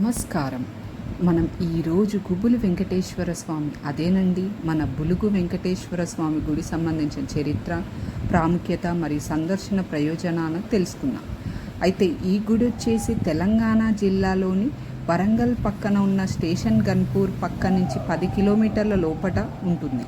నమస్కారం. మనం ఈరోజు గుబులు వెంకటేశ్వర స్వామి అదేనండి మన బులుగు వెంకటేశ్వర స్వామి గుడి సంబంధించిన చరిత్ర ప్రాముఖ్యత మరియు సందర్శన ప్రయోజనాలను తెలుసుకుందాం. అయితే ఈ గుడి వచ్చేసి తెలంగాణ జిల్లాలోని వరంగల్ పక్కన ఉన్న స్టేషన్ గన్పూర్ పక్క నుంచి పది కిలోమీటర్ల లోపట ఉంటుంది.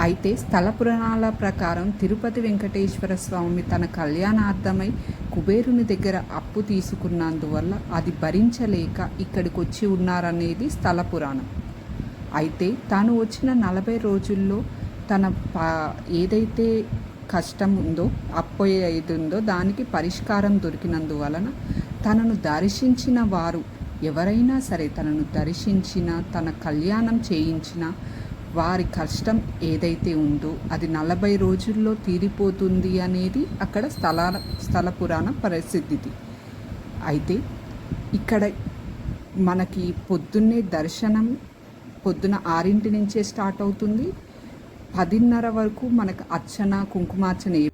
అయితే స్థల పురాణాల ప్రకారం తిరుపతి వెంకటేశ్వర స్వామి తన కళ్యాణార్థమై కుబేరుని దగ్గర అప్పు తీసుకున్నందువల్ల అది భరించలేక ఇక్కడికి వచ్చి ఉన్నారనేది స్థల పురాణం. అయితే తాను వచ్చిన నలభై రోజుల్లో తన పా ఏదైతే కష్టం ఉందో అప్పు ఏది ఉందో దానికి పరిష్కారం దొరికినందువలన తనను దర్శించిన వారు ఎవరైనా సరే తనను దర్శించిన తన కళ్యాణం చేయించిన వారి కష్టం ఏదైతే ఉందో అది నలభై రోజుల్లో తీరిపోతుంది అనేది అక్కడ స్థల స్థల పురాణ పరిస్థితి అయితే ఇక్కడ మనకి పొద్దున్నే దర్శనం పొద్దున ఆరింటి నుంచే స్టార్ట్ అవుతుంది. పదిన్నర వరకు మనకు అర్చన కుంకుమార్చన ఏ-